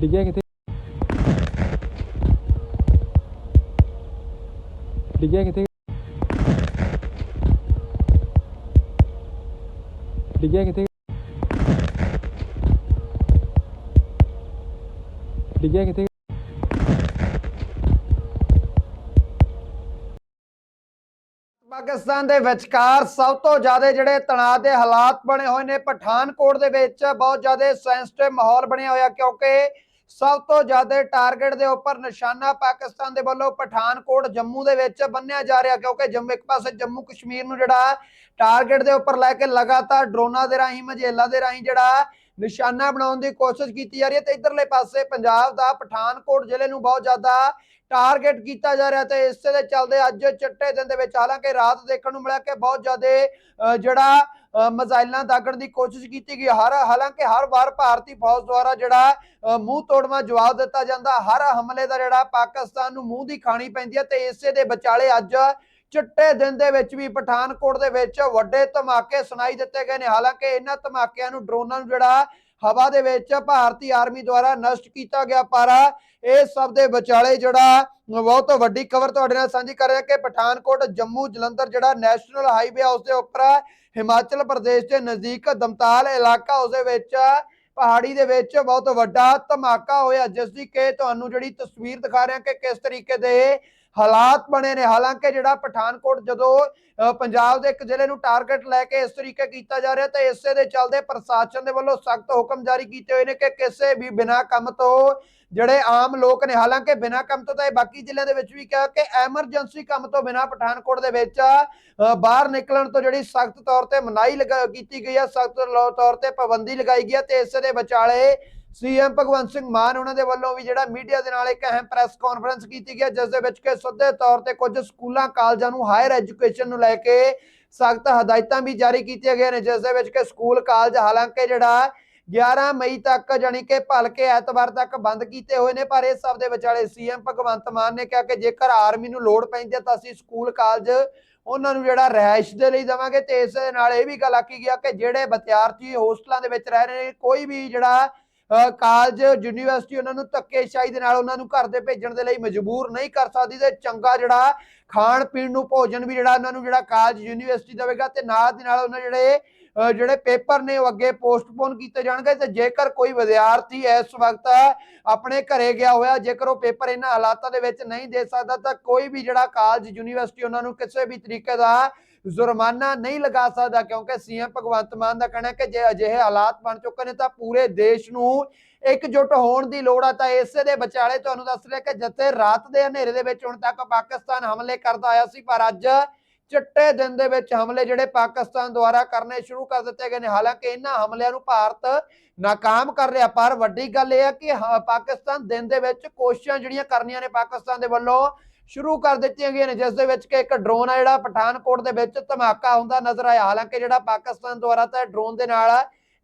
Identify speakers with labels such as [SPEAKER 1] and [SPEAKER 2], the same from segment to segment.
[SPEAKER 1] ਡਿੱਗਿਆ ਕਿੱਥੇ? ਡਿੱਗਿਆ ਕਿੱਥੇ? ਡਿੱਗਿਆ ਕਿੱਥੇ? ਡਿੱਗਿਆ ਕਿੱਥੇ?
[SPEAKER 2] ਪਾਕਿਸਤਾਨ ਦੇ ਵਿਚਕਾਰ ਸਭ ਤੋਂ ਜ਼ਿਆਦਾ ਜਿਹੜੇ ਤਣਾਅ ਦੇ ਹਾਲਾਤ ਬਣੇ ਹੋਏ ਨੇ, ਪਠਾਨਕੋਟ ਦੇ ਵਿੱਚ ਬਹੁਤ ਜ਼ਿਆਦਾ ਸੈਂਸਿਟਿਵ ਮਾਹੌਲ ਬਣਿਆ ਹੋਇਆ ਕਿਉਂਕਿ ਸਭ ਤੋਂ ਜ਼ਿਆਦਾ ਟਾਰਗੇਟ ਦੇ ਉੱਪਰ ਨਿਸ਼ਾਨਾ ਪਾਕਿਸਤਾਨ ਦੇ ਵੱਲੋਂ ਪਠਾਨਕੋਟ ਜੰਮੂ ਦੇ ਵਿੱਚ ਬੰਨਿਆ ਜਾ ਰਿਹਾ, ਕਿਉਂਕਿ ਜੰਮੂ ਇੱਕ ਪਾਸੇ ਜੰਮੂ ਕਸ਼ਮੀਰ ਨੂੰ ਜਿਹੜਾ ਟਾਰਗੇਟ ਦੇ ਉੱਪਰ ਲੈ ਕੇ ਲਗਾਤਾਰ ਡਰੋਨਾਂ ਦੇ ਰਾਹੀਂ, ਮਝੇਲਾਂ ਦੇ ਰਾਹੀਂ ਜਿਹੜਾ ਨਿਸ਼ਾਨਾ ਬਣਾਉਣ ਦੀ ਕੋਸ਼ਿਸ਼ ਕੀਤੀ ਜਾ ਰਹੀ ਹੈ ਤੇ ਇਧਰਲੇ ਪਾਸੇ ਪੰਜਾਬ ਦਾ ਪਠਾਨਕੋਟ ਜ਼ਿਲ੍ਹੇ ਨੂੰ ਬਹੁਤ ਜ਼ਿਆਦਾ ਟਾਰਗੇਟ ਕੀਤਾ ਜਾ ਰਿਹਾ ਤੇ ਇਸੇ ਦੇ ਚੱਲਦੇ ਅੱਜ ਚਿੱਟੇ ਦਿਨ ਦੇ ਵਿੱਚ ਹਾਲਾਂਕਿ ਰਾਤ ਦੇਖਣ ਨੂੰ ਮਿਲਿਆ ਕਿ ਬਹੁਤ ਜ਼ਿਆਦਾ ਜਿਹੜਾ ਮਿਜ਼ਾਈਲਾਂ ਦਾਗਣ ਦੀ ਕੋਸ਼ਿਸ਼ ਕੀਤੀ ਗਈ। ਹਰ, ਹਾਲਾਂਕਿ ਹਰ ਵਾਰ ਭਾਰਤੀ ਫੌਜ ਦੁਆਰਾ ਜਿਹੜਾ ਮੂੰਹ ਤੋੜਵਾ ਜਵਾਬ ਦਿੱਤਾ ਜਾਂਦਾ। ਹਰ ਹਮਲੇ ਦਾ ਜਿਹੜਾ ਪਾਕਿਸਤਾਨ ਨੂੰ ਮੂੰਹ ਦੀ ਖਾਣੀ ਪੈਂਦੀ ਹੈ ਤੇ ਇਸੇ ਦੇ ਵਿਚਾਲੇ ਅੱਜ ਚਿੱਟੇ ਦਿਨ ਦੇ ਵਿੱਚ ਵੀ ਪਠਾਨਕੋਟ ਦੇ ਵਿੱਚ ਵੱਡੇ ਧਮਾਕੇ ਸੁਣਾਈ ਦਿੱਤੇ ਗਏ ਨੇ। ਹਾਲਾਂਕਿ ਇਹਨਾਂ ਧਮਾਕਿਆਂ ਨੂੰ ਡਰੋਨਾਂ ਨੂੰ ਜਿਹੜਾ ਹਵਾ ਦੇ ਵਿੱਚ ਭਾਰਤੀ ਆਰਮੀ ਦੁਆਰਾ ਨਸ਼ਟ ਕੀਤਾ ਗਿਆ ਪਰ। ਇਹ ਸਭ ਦੇ ਵਿਚਾਲੇ ਜਿਹੜਾ ਬਹੁਤ ਵੱਡੀ ਖਬਰ ਤੁਹਾਡੇ ਨਾਲ ਸਾਂਝੀ ਕਰ ਰਿਹਾ ਕਿ ਪਠਾਨਕੋਟ, ਜੰਮੂ, ਜਲੰਧਰ ਜਿਹੜਾ ਨੈਸ਼ਨਲ ਹਾਈਵੇ ਆ ਉਸ ਦੇ ਉੱਪਰ ਹਿਮਾਚਲ ਪ੍ਰਦੇਸ਼ ਦੇ ਨਜ਼ਦੀਕ ਦਮਤਾਲ ਇਲਾਕਾ ਉਸ ਦੇ ਵਿੱਚ ਪਹਾੜੀ ਦੇ ਵਿੱਚ ਬਹੁਤ ਵੱਡਾ ਧਮਾਕਾ ਹੋਇਆ ਜਿਸ ਦੀ ਕਿ ਤੁਹਾਨੂੰ ਜਿਹੜੀ ਤਸਵੀਰ ਦਿਖਾ ਰਿਹਾ ਕਿ ਕਿਸ ਤਰੀਕੇ ਦੇ ਹਾਲਾਤ ਬਣੇ ਨੇ। ਹਾਲਾਂਕਿ ਜਿਹੜਾ ਪਠਾਨਕੋਟ ਜਦੋਂ ਪੰਜਾਬ ਦੇ ਇੱਕ ਜ਼ਿਲ੍ਹੇ ਨੂੰ ਟਾਰਗੇਟ ਲੈ ਕੇ ਇਸ ਤਰੀਕੇ ਕੀਤਾ ਜਾ ਰਿਹਾ, ਤੇ ਇਸੇ ਦੇ ਚੱਲਦੇ ਪ੍ਰਸ਼ਾਸਨ ਦੇ ਵੱਲੋਂ ਸਖਤ ਹੁਕਮ ਜਾਰੀ ਕੀਤੇ ਹੋਏ ਨੇ ਕਿ ਕਿਸੇ ਵੀ ਬਿਨਾਂ ਕੰਮ ਤੋਂ ਜਿਹੜੇ ਆਮ ਲੋਕ ਨੇ, ਹਾਲਾਂਕਿ ਬਿਨਾਂ ਕੰਮ ਤੋਂ ਤਾਂ ਇਹ ਬਾਕੀ ਜ਼ਿਲ੍ਹਿਆਂ ਦੇ ਵਿੱਚ ਵੀ ਕਿਹਾ ਕਿ ਐਮਰਜੈਂਸੀ ਕੰਮ ਤੋਂ ਬਿਨਾਂ ਪਠਾਨਕੋਟ ਦੇ ਵਿੱਚ ਬਾਹਰ ਨਿਕਲਣ ਤੋਂ ਜਿਹੜੀ ਸਖਤ ਤੌਰ ਤੇ ਮਨਾਹੀ ਲਗਾ, ਕੀਤੀ ਗਈ ਹੈ ਸਖਤ ਤੌਰ ਤੇ ਪਾਬੰਦੀ ਲਗਾਈ ਗਈ ਹੈ ਤੇ ਇਸੇ ਦੇ ਵਿਚਾਲੇ ਸੀਐਮ ਭਗਵੰਤ ਸਿੰਘ ਮਾਨ ਉਹਨਾਂ ਦੇ ਵੱਲੋਂ ਵੀ ਜਿਹੜਾ ਮੀਡੀਆ ਦੇ ਨਾਲ ਇੱਕ ਅਹਿਮ ਪ੍ਰੈਸ ਕਾਨਫਰੰਸ ਕੀਤੀ ਗਿਆ ਜਿਸ ਦੇ ਵਿੱਚ ਕਿ ਸਿੱਧੇ ਤੌਰ ਤੇ ਕੁਝ ਸਕੂਲਾਂ, ਕਾਲਜਾਂ ਨੂੰ ਹਾਇਰ ਐਜੂਕੇਸ਼ਨ ਨੂੰ ਲੈ ਕੇ ਸਖਤ ਹਦਾਇਤਾਂ ਵੀ ਜਾਰੀ ਕੀਤੀਆਂ ਗਈਆਂ ਨੇ, ਜਿਸ ਦੇ ਵਿੱਚ ਕਿ ਸਕੂਲ, ਕਾਲਜ ਹਾਲਾਂਕਿ ਜਿਹੜਾ 11 ਮਈ ਤੱਕ ਜਾਨੀ ਕਿ ਭਲਕੇ ਐਤਵਾਰ ਤੱਕ ਬੰਦ ਕੀਤੇ ਹੋਏ ਨੇ, ਪਰ ਇਸ ਸਭ ਦੇ ਵਿਚਾਲੇ ਸੀਐਮ ਭਗਵੰਤ ਮਾਨ ਨੇ ਕਿਹਾ ਕਿ ਜੇਕਰ ਆਰਮੀ ਨੂੰ ਲੋੜ ਪੈਂਦੀ ਹੈ ਤਾਂ ਅਸੀਂ ਸਕੂਲ, ਕਾਲਜ ਉਹਨਾਂ ਨੂੰ ਜਿਹੜਾ ਰਹਿائش ਦੇ ਲਈ ਦਵਾਂਗੇ ਤੇ ਇਸ ਨਾਲ ਇਹ ਵੀ ਗੱਲ ਆਕੀ ਗਿਆ ਕਿ ਜਿਹੜੇ ਵਿਦਿਆਰਥੀ ਹੋਸਟਲਾਂ ਦੇ ਵਿੱਚ ਰਹਿ ਰਹੇ ਨੇ, ਕੋਈ ਵੀ ਜਿਹੜਾ ਕਾਲਜ ਯੂਨੀਵਰਸਿਟੀ ਉਹਨਾਂ ਨੂੰ ਧੱਕੇਸ਼ਾਹੀ ਦੇ ਨਾਲ ਉਹਨਾਂ ਨੂੰ ਘਰ ਦੇ ਭੇਜਣ ਦੇ ਲਈ ਮਜਬੂਰ ਨਹੀਂ ਕਰ ਸਕਦੀ ਤੇ ਚੰਗਾ ਜਿਹੜਾ ਖਾਣ ਪੀਣ ਨੂੰ ਭੋਜਨ ਵੀ ਜਿਹੜਾ ਉਹਨਾਂ ਨੂੰ ਜਿਹੜਾ ਕਾਲਜ ਯੂਨੀਵਰਸਿਟੀ ਦੇਵੇਗਾ ਤੇ ਨਾਲ ਦੀ ਨਾਲ ਉਹਨਾਂ ਜਿਹੜੇ ਜਿਹੜੇ ਪੇਪਰ ਨੇ ਉਹ ਅੱਗੇ ਪੋਸਟਪੋਨ ਕੀਤੇ ਜਾਣਗੇ ਤੇ ਜੇਕਰ ਕੋਈ ਵਿਦਿਆਰਥੀ ਇਸ ਵਕਤ ਆਪਣੇ ਘਰੇ ਗਿਆ ਹੋਇਆ, ਜੇਕਰ ਉਹ ਪੇਪਰ ਇਹਨਾਂ ਹਾਲਾਤਾਂ ਦੇ ਵਿੱਚ ਨਹੀਂ ਦੇ ਸਕਦਾ ਤਾਂ ਕੋਈ ਵੀ ਜਿਹੜਾ ਕਾਲਜ ਯੂਨੀਵਰਸਿਟੀ ਉਹਨਾਂ ਨੂੰ ਕਿਸੇ ਵੀ ਤਰੀਕੇ ਦਾ ਜੁਰਮਾਨਾ ਨਹੀਂ ਲਗਾ ਸਕਦਾ ਕਿਉਂਕਿ ਸੀਐਮ ਭਗਵੰਤ ਮਾਨ ਦਾ ਕਹਿਣਾ ਹੈ ਕਿ ਜੇ ਅਜਿਹੇ ਹਾਲਾਤ ਬਣ ਚੁੱਕੇ ਨੇ ਤਾਂ ਪੂਰੇ ਦੇਸ਼ ਨੂੰ ਇਕਜੁੱਟ ਹੋਣ ਦੀ ਲੋੜ ਆ। ਤਾਂ ਇਸੇ ਦੇ ਵਿਚਾਲੇ ਤੁਹਾਨੂੰ ਦੱਸ ਰਿਹਾ ਕਿ ਜਿੱਥੇ ਰਾਤ ਦੇ ਹਨੇਰੇ ਦੇ ਵਿੱਚ ਹੁਣ ਤੱਕ ਪਾਕਿਸਤਾਨ ਹਮਲੇ ਕਰਦਾ ਆਇਆ ਸੀ, ਪਰ ਅੱਜ ਚਿੱਟੇ ਦਿਨ ਦੇ ਵਿੱਚ ਹਮਲੇ ਜਿਹੜੇ ਪਾਕਿਸਤਾਨ ਦੁਆਰਾ ਕਰਨੇ ਸ਼ੁਰੂ ਕਰ ਦਿੱਤੇ ਗਏ ਨੇ। ਹਾਲਾਂਕਿ ਇਹਨਾਂ ਹਮਲਿਆਂ ਨੂੰ ਭਾਰਤ ਨਾਕਾਮ ਕਰ ਰਿਹਾ, ਪਰ ਵੱਡੀ ਗੱਲ ਇਹ ਹੈ ਕਿ ਪਾਕਿਸਤਾਨ ਦਿਨ ਦੇ ਵਿੱਚ ਕੋਸ਼ਿਸ਼ਾਂ ਜਿਹੜੀਆਂ ਕਰਨੀਆਂ ਨੇ ਪਾਕਿਸਤਾਨ ਦੇ ਵੱਲੋਂ ਸ਼ੁਰੂ ਕਰ ਦਿੱਤੀਆਂ ਗਈਆਂ ਨੇ, ਜਿਸ ਦੇ ਵਿੱਚ ਕਿ ਇੱਕ ਡਰੋਨ ਆ ਜਿਹੜਾ ਪਠਾਨਕੋਟ ਦੇ ਵਿੱਚ ਧਮਾਕਾ ਹੁੰਦਾ ਨਜ਼ਰ ਆਇਆ। ਹਾਲਾਂਕਿ ਜਿਹੜਾ ਪਾਕਿਸਤਾਨ ਦੁਆਰਾ ਤਾਂ ਡਰੋਨ ਦੇ ਨਾਲ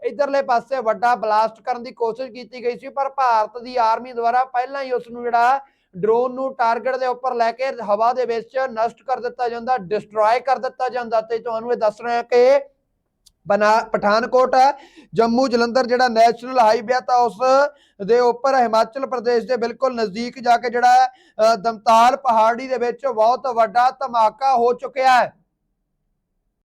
[SPEAKER 2] ਇਧਰਲੇ ਪਾਸੇ ਵੱਡਾ ਬਲਾਸਟ ਕਰਨ ਦੀ ਕੋਸ਼ਿਸ਼ ਕੀਤੀ ਗਈ ਸੀ, ਪਰ ਭਾਰਤ ਦੀ ਆਰਮੀ ਦੁਆਰਾ ਪਹਿਲਾਂ ਹੀ ਉਸ ਨੂੰ ਜਿਹੜਾ ਡਰੋਨ ਨੂੰ ਟਾਰਗੇਟ ਦੇ ਉੱਪਰ ਲੈ ਕੇ ਹਵਾ ਦੇ ਵਿੱਚ ਨਸ਼ਟ ਕਰ ਦਿੱਤਾ ਜਾਂਦਾ ਡਿਸਟਰੋਏ ਕਰ ਦਿੱਤਾ ਜਾਂਦਾ। ਤੇ ਤੁਹਾਨੂੰ ਇਹ ਦੱਸ ਰਿਹਾ ਕਿ ਬਨਾ ਪਠਾਨਕੋਟ ਹੈ। ਜੰਮੂ ਜਲੰਧਰ ਜਿਹੜਾ ਨੈਸ਼ਨਲ ਹਾਈਵੇ ਤਾਂ ਉਸ ਦੇ ਉੱਪਰ ਹਿਮਾਚਲ ਪ੍ਰਦੇਸ਼ ਦੇ ਬਿਲਕੁਲ ਨਜ਼ਦੀਕ ਜਾ ਕੇ ਜਿਹੜਾ ਦਮਤਾਲ ਪਹਾੜੀ ਦੇ ਵਿੱਚ ਬਹੁਤ ਵੱਡਾ ਧਮਾਕਾ ਹੋ ਚੁੱਕਿਆ ਹੈ।